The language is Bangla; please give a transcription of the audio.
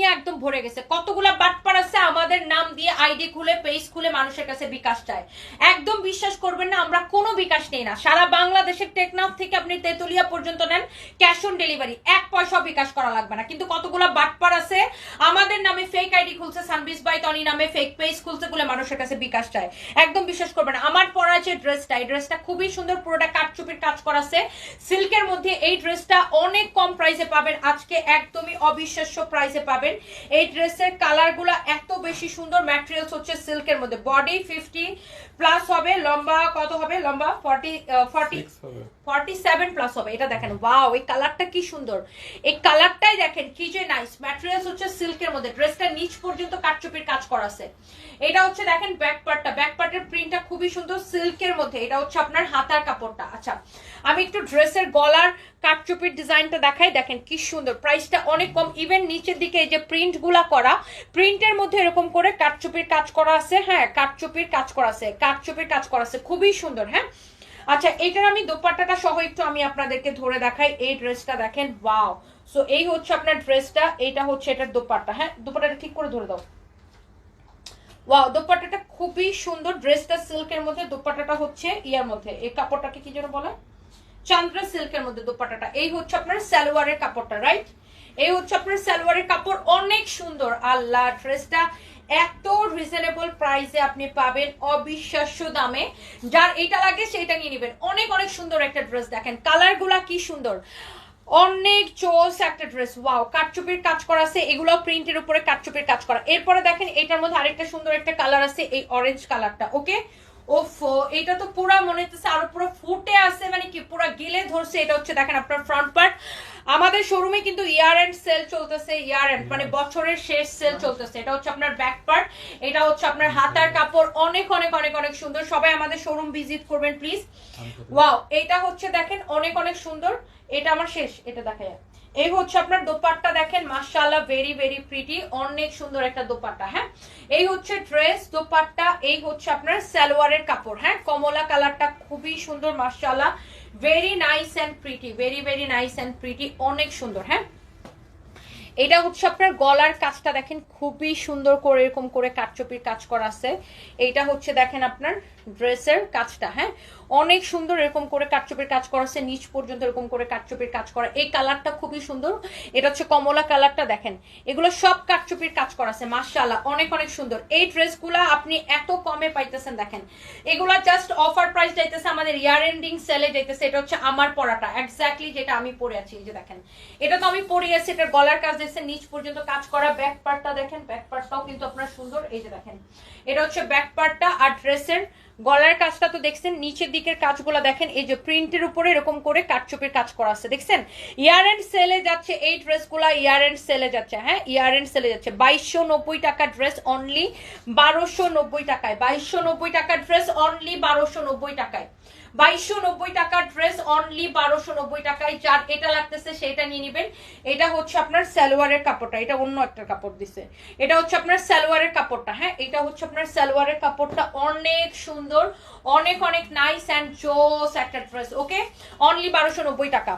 দুনিয়া একদম ভরে গেছে। কতগুলা বাটপার আছে আমাদের নাম দিয়ে আইডি খুলে পেজ খুলে মানুষের কাছে বিকাশ চায়। একদম বিশ্বাস করবেন না, আমরা কোনো বিকাশ নেই না। সারা বাংলাদেশের টেকনাফ থেকে আপনি তেতুলিয়া পর্যন্ত নেন, ক্যাশ অন ডেলিভারি। এক পয়সা বিকাশ করা লাগবে না। কিন্তু কতগুলা বাটপার আছে, আমাদের নামে ফেক আইডি খুলছে সানবিস বাই টনি নামে ফেক পেজ খুলছে খুলে মানুষের কাছে বিকাশ চায়। একদম বিশ্বাস করবেন না। আমার পরা যে ড্রেসটা, এই ড্রেসটা খুবই সুন্দর পুরোটা কাটচুপির কাজ করা আছে। সিল্কের মধ্যে এই ড্রেসটা অনেক কম প্রাইসে পাবেন। আজকে একদমই অবিশ্বাস্য প্রাইসে পাবেন। এই ড্রেসের কালারগুলো এত বেশি সুন্দর ম্যাটেরিয়ালস হচ্ছে সিল্কের মধ্যে। বডি ফিফটি প্লাস হবে, লম্বা কত হবে? লম্বা forty forty. Forty seven plus হবে। এটা দেখেন ওয়াও এই কালারটা কি সুন্দর। এই কালারটাই দেখেন, কি যে নাইস ম্যাটেরিয়ালস হচ্ছে সিল্কের মধ্যে ড্রেসটা নিচ পর্যন্ত কাটচুপির কাজ করা আছে। এটা হচ্ছে দেখেন ব্যাক পার্টটা ব্যাক পার্টের প্রিন্টটা খুবই সুন্দর সিল্কের মধ্যে। এটা হচ্ছে আপনার হাতার কাপড়টা। আচ্ছা আমি একটু ড্রেসের গলার কাটচুপির ডিজাইনটা দেখাই। দেখেন কি সুন্দর। প্রাইসটা অনেক কম। ইভেন নিচের দিকে এই যে প্রিন্টগুলা করা প্রিন্টের মধ্যে এরকম করে কাটচুপির কাজ করা আছে। হ্যাঁ কাটচুপির কাজ করা আছে। কাটচুপির কাজ করা আছে। খুবই সুন্দর হ্যাঁ? আচ্ছা এটার আমি দোপাট্টাটা সহ একটু আমি আপনাদেরকে ধরে দেখাই। এই ড্রেসটা দেখেন, ওয়াও। সো এই হচ্ছে আপনার ড্রেসটা, এইটা হচ্ছে এটার দোপাট্টা। হ্যাঁ দোপাট্টাটা ঠিক করে ধরে দাও। ওয়াও, দোপাট্টাটা খুবই সুন্দর। ড্রেসটা সিল্কের মধ্যে, দোপাট্টাটা হচ্ছে ইয়ার মধ্যে। এই কাপড়টাকে কি যেন বলে? চান্দ্রা সিল্কের মধ্যে দোপাট্টাটা। এই হচ্ছে আপনার সালোয়ারের কাপড়টা রাইট এই হচ্ছে আপনার সালোয়ারের কাপড়, অনেক সুন্দর। আল্লাহ, ড্রেসটা এত রিজনেবল প্রাইসে আপনি পাবেন অবিশ্বাস্য দামে। যার এটা লাগে সেটা নিয়ে নেবেন। অনেক অনেক সুন্দর একটা ড্রেস দেখেন। কালারগুলা কি সুন্দর? অনেক চোস একটা ড্রেস ওয়াও কাটচুপির কাজ করা আছে এগুলো প্রিন্টের উপরে কাটচুপির কাজ করা। এরপরে দেখেন, এটার মধ্যে আরেকটা সুন্দর একটা কালার আছে, এই অরেঞ্জ কালারটা ওকে ওফো, এটা তো পুরা মনে হচ্ছে আরও পুরো ফুটে আছে মানে কি পুরো গিলে ধরছে, এটা হচ্ছে দেখেন আপনার ফ্রন্ট পার্ট আমাদের শোরুমে কিন্তু ইয়ার এন্ড সেল চলতেছে ইয়ার এন্ড মানে বছরের শেষ সেল চলতেছে। এটা হচ্ছে আপনার ব্যাক পার্ট এটা হচ্ছে আপনার হাতার কাপড় অনেক অনেক অনেক অনেক সুন্দর। সবাই আমাদের শোরুম ভিজিট করবেন প্লিজ ওয়াও এটা হচ্ছে দেখেন অনেক অনেক সুন্দর। এটা আমার শেষ এটা দেখা যায় এই হচ্ছে আপনার দোপাট্টা দেখেন মাশাআল্লাহ ভেরি ভেরি প্রিটি অনেক সুন্দর একটা দোপাট্টা হ্যাঁ? এই হচ্ছে ড্রেস দোপাট্টা এই হচ্ছে আপনার সালোয়ারের কাপড় হ্যাঁ? কমলা কালারটা খুবই সুন্দর মাশাআল্লাহ। Very nice and pretty very very nice and pretty অনেক সুন্দর হ্যাঁ? এটা হচ্ছে আপনার গলার কাজটা দেখেন, খুবই সুন্দর করে এরকম করে কাটচপির কাজ করা আছে। এইটা হচ্ছে দেখেন আপনার ড্রেসের কাজটা হ্যাঁ? অনেক সুন্দর এরকম করে কাটচপির কাজ করা আছে, নিচ পর্যন্ত এরকম করে কাটচপির কাজ করা। এই কালারটা খুবই সুন্দর। এটা হচ্ছে কমলা কালারটা দেখেন। এগুলো সব কাটচপির কাজ করা আছে, মাশাআল্লাহ, অনেক অনেক সুন্দর। এই ড্রেসগুলা আপনি এত কমে পাইতেছেন দেখেন। এগুলা জাস্ট অফার প্রাইস যাইতেছে, আমাদের ইয়ার এন্ডিং সেলে যাইতেছে। এটা হচ্ছে আমার পরাটা, এক্স্যাক্টলি যেটা আমি পরে আছি, এই যে দেখেন। এটা তো আমি পরে আছি এটার গলার কাজ দেখছেন নিচ পর্যন্ত কাজ করা ব্যাক পার্টটা দেখেন ব্যাক পার্টটাও কিন্তু আপনার সুন্দর, এই যে দেখেন। এটা হচ্ছে ব্যাক পার্টটা আর ড্রেসের গলার কাজটা তো দেখছেন, নিচের দিকের কাজগুলো দেখেন, এই যে প্রিন্টের উপরে এরকম করে কাটচুপির কাজ করা আছে, দেখছেন? ইয়ার এন্ড সেলে যাচ্ছে এই ড্রেসগুলা ইয়ার এন্ড সেলে যাচ্ছে হ্যাঁ? ইয়ার এন্ড সেলে যাচ্ছে। বাইশশো নব্বই টাকা ড্রেস অনলি বারোশো নব্বই টাকায়। বাইশশো নব্বই টাকা ড্রেস অনলি বারোশো নব্বই টাকায়। বাইশশো নব্বই টাকার ড্রেস অনলি বারোশো নব্বই টাকায়। যার এটা লাগতেছে সেটা নিয়ে নিবেন। এটা হচ্ছে আপনার সালোয়ারের কাপড়টা, এটা অন্য একটা কাপড় দিছে। এটা হচ্ছে আপনার সালোয়ারের কাপড়টা হ্যাঁ? এটা হচ্ছে আপনার সালোয়ারের কাপড়টা। অনেক সুন্দর, অনেক অনেক নাইস অ্যান্ড জোস একটা ড্রেস ওকে অনলি বারোশো নব্বই টাকা।